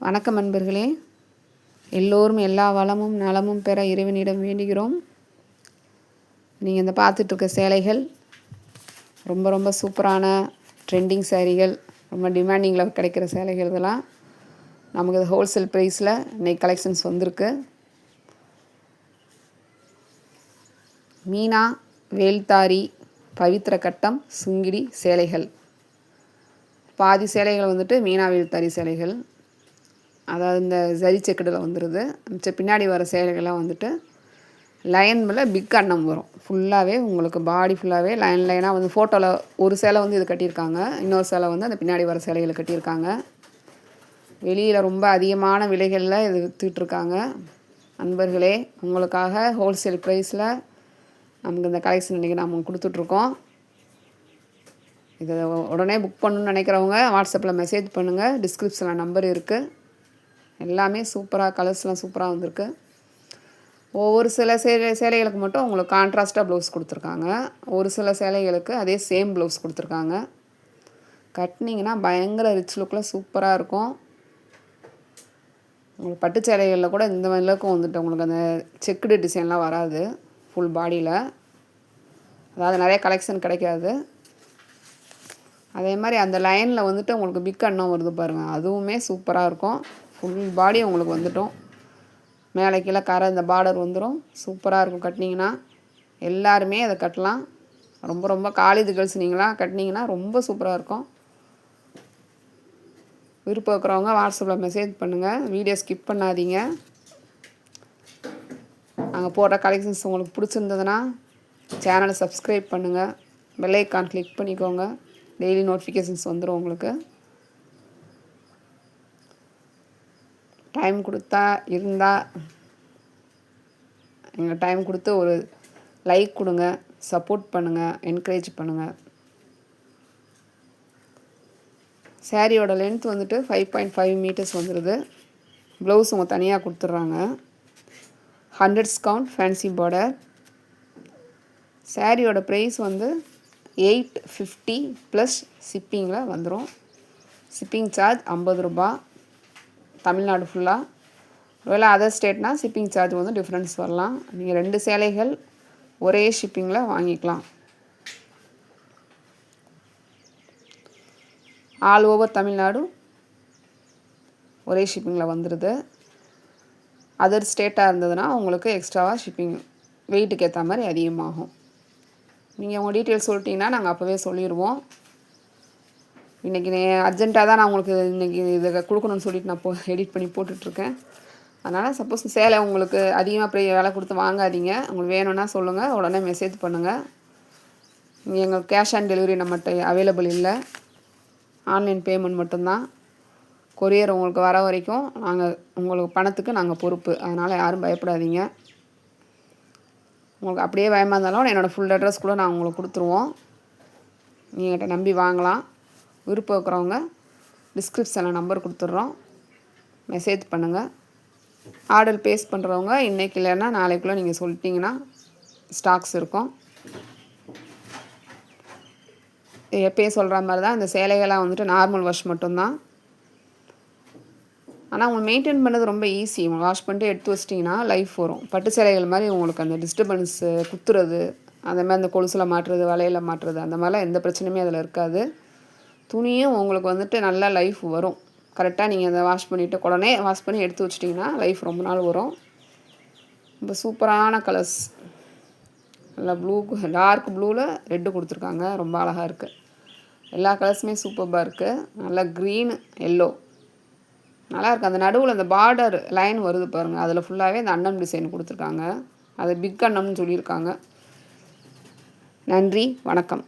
வணக்கம் அன்பர்களே. எல்லோரும் எல்லா வளமும் நலமும் பெற இறைவனிடம் வேண்டுகிறோம். நீங்கள் இந்த பார்த்துட்ருக்க சேலைகள் ரொம்ப ரொம்ப சூப்பரான ட்ரெண்டிங் சேரீகள் ரொம்ப டிமாண்டிங்கில் கிடைக்கிற சேலைகள் இதெல்லாம். நமக்கு ஹோல்சேல் ப்ரைஸில் இன்றைக்கி கலெக்ஷன்ஸ் வந்திருக்கு. மீனா வேல்தாரி பவித்திர கட்டம் சுங்கிடி சேலைகள். பாதி சேலைகள் வந்துட்டு மீனா வேல்தாரி சேலைகள். அதாவது இந்த ஜரி செக்குடில் வந்துடுது மிச்ச பின்னாடி வர சேலைகள்லாம் வந்துட்டு லைன் மேலே பிக் அன்னம் வரும். ஃபுல்லாகவே உங்களுக்கு பாடி ஃபுல்லாகவே லைன் லைனாக வந்து ஃபோட்டோவில் ஒரு சேலை வந்து இது கட்டியிருக்காங்க. இன்னொரு சேலை வந்து அந்த பின்னாடி வர சேலைகளை கட்டியிருக்காங்க. வெளியில் ரொம்ப அதிகமான விலைகளில் இது விற்றுட்ருக்காங்க நண்பர்களே உங்களுக்காக ஹோல்சேல் ப்ரைஸில் நமக்கு இந்த கலெக்ஷன் இன்றைக்கி நம்ம கொடுத்துட்ருக்கோம் இதை உடனே புக் பண்ணணுன்னு நினைக்கிறவங்க வாட்ஸ்அப்பில் மெசேஜ் பண்ணுங்கள் டிஸ்கிரிப்ஷனில் நம்பர் இருக்குது எல்லாமே சூப்பராக கலர்ஸ்லாம் சூப்பராக வந்திருக்கு. ஒவ்வொரு சில சேலை சேலைகளுக்கு மட்டும் உங்களுக்கு கான்ட்ராஸ்ட்டாக ப்ளவுஸ் கொடுத்துருக்காங்க. ஒரு சில சேலைகளுக்கு அதே சேம் ப்ளவுஸ் கொடுத்துருக்காங்க. கட்டினீங்கன்னா பயங்கர ரிச் லுக்கில் சூப்பராக இருக்கும். உங்களுக்கு பட்டு சேலைகளில் கூட இந்த மாதிரிலக்கும் வந்துட்டு உங்களுக்கு அந்த செக்குடு டிசைன்லாம் வராது. ஃபுல் பாடியில் அதாவது நிறைய கலெக்ஷன் கிடைக்காது. அதே மாதிரி அந்த லைனில் வந்துட்டு உங்களுக்கு பிக் அண்ணம் வருது பாருங்கள் அதுவுமே சூப்பராக இருக்கும். ஃபுல் பாடி உங்களுக்கு வந்துட்டோம். மேலே கீழே கரை இந்த பார்டர் வந்துடும் சூப்பராக இருக்கும் கட்டினீங்கன்னா. எல்லாருமே அதை கட்டலாம். ரொம்ப ரொம்ப காலேஜ் கேர்ள்ஸ் நீங்களாம் கட்டினீங்கன்னா ரொம்ப சூப்பராக இருக்கும். விருப்பம் இருக்கிறவங்க வாட்ஸ்அப்பில் மெசேஜ் பண்ணுங்கள் வீடியோ ஸ்கிப் பண்ணாதீங்க. நாங்கள் போடுற கலெக்ஷன்ஸ் உங்களுக்கு பிடிச்சிருந்ததுன்னா சேனலை சப்ஸ்கிரைப் பண்ணுங்கள் பெல்லைக்கான் கிளிக் பண்ணிக்கோங்க. டெய்லி நோட்டிஃபிகேஷன்ஸ் வந்துடும் உங்களுக்கு. டைம் கொடுத்தா இருந்தால் எங்கள் டைம் கொடுத்து ஒரு லைக் கொடுங்க சப்போர்ட் பண்ணுங்கள் என்கரேஜ் பண்ணுங்கள் சேரீயோட லென்த் வந்துட்டு ஃபைவ் பாயிண்ட் ஃபைவ் மீட்டர்ஸ் வந்துடுது ப்ளவுஸ் அவங்க தனியாக கொடுத்துட்றாங்க. ஹண்ட்ரட் ஸ்கவுண்ட் ஃபேன்சி பார்டர் சேரீயோட ப்ரைஸ் வந்து எயிட் ஃபிஃப்டி ப்ளஸ் ஷிப்பிங்கில் வந்துடும் ஷிப்பிங் சார்ஜ் ஐம்பது ரூபா தமிழ்நாடு ஃபுல்லாக ஒருவேளை அதர் ஸ்டேட்னால் ஷிப்பிங் சார்ஜ் வந்து டிஃப்ரென்ஸ் வரலாம். நீங்கள் ரெண்டு சேலைகள் ஒரே ஷிப்பிங்கில் வாங்கிக்கலாம். ஆல் ஓவர் தமிழ்நாடு ஒரே ஷிப்பிங்கில் வந்துடுது அதர் ஸ்டேட்டாக இருந்ததுன்னா உங்களுக்கு எக்ஸ்ட்ராவாக ஷிப்பிங் வெயிட்டுக்கு ஏற்ற மாதிரி அதிகமாகும். நீங்கள் உங்கள் டீட்டெயில்ஸ் சொல்லிட்டிங்கன்னா நாங்கள் அப்போவே சொல்லிடுவோம் இன்றைக்கி அர்ஜென்ட்டாக தான் நான் உங்களுக்கு இன்றைக்கி இதை கொடுக்கணும்னு சொல்லிட்டு நான் போ எடிட் பண்ணி போட்டுட்ருக்கேன். அதனால் சப்போஸ் சேலை உங்களுக்கு அதிகமாக போய் வேலை கொடுத்து வாங்காதீங்க. உங்களுக்கு வேணும்னா சொல்லுங்கள் உடனே மெசேஜ் பண்ணுங்கள் எங்கள் கேஷ் ஆன் டெலிவரி நம்மகிட்ட அவைலபிள் இல்லை. ஆன்லைன் பேமெண்ட் மட்டும்தான். கொரியர் உங்களுக்கு வர வரைக்கும் நாங்கள் உங்களுக்கு பணத்துக்கு நாங்கள் பொறுப்பு. அதனால் யாரும் பயப்படாதீங்க. உங்களுக்கு அப்படியே பயமாக இருந்தாலும் என்னோடய ஃபுல் அட்ரஸ் கூட நான் உங்களுக்கு கொடுத்துருவோம். நீங்கள் நம்பி வாங்கலாம். விருப்பம் இருக்கிறவங்க டிஸ்கிரிப்ஷனில் நம்பர் கொடுத்துட்றோம். மெசேஜ் பண்ணுங்கள் ஆர்டர் பேஸ் பண்ணுறவங்க இன்றைக்கி இல்லைன்னா நாளைக்குள்ளே நீங்கள் சொல்லிட்டீங்கன்னா ஸ்டாக்ஸ் இருக்கும். எப்பயும் சொல்கிற மாதிரி தான் இந்த சேலைகள்லாம் வந்துட்டு நார்மல் வாஷ் மட்டும்தான். ஆனால் அவங்க மெயின்டைன் பண்ணது ரொம்ப ஈஸி வாஷ் பண்ணிட்டு எடுத்து வச்சிட்டிங்கன்னா லைஃப் வரும். பட்டு சேலைகள் மாதிரி உங்களுக்கு அந்த டிஸ்டர்பன்ஸு குத்துறது அந்த மாதிரி அந்த கொலுசில் மாட்டுறது வலையில் மாட்டுறது அந்த மாதிரிலாம் எந்த பிரச்சனையுமே அதில் இருக்காது. துணியும் உங்களுக்கு வந்துட்டு நல்லா லைஃப் வரும். கரெக்டாக நீங்கள் அதை வாஷ் பண்ணிவிட்டு உடனே வாஷ் பண்ணி எடுத்து வச்சிட்டிங்கன்னா லைஃப் ரொம்ப நாள் வரும். ரொம்ப சூப்பரான கலர்ஸ் நல்லா ப்ளூ டார்க் ப்ளூவில் ரெட்டு கொடுத்துருக்காங்க. ரொம்ப அழகாக இருக்குது எல்லா கலர்ஸுமே சூப்பராக இருக்குது நல்லா க்ரீன் எல்லோ நல்லா இருக்குது அந்த நடுவில் அந்த பார்டர் லைன் வருது பாருங்கள் அதில் ஃபுல்லாகவே அந்த அன்னம் டிசைன் கொடுத்துருக்காங்க. அது பிக் அன்னம்னு சொல்லியிருக்காங்க. நன்றி. வணக்கம்.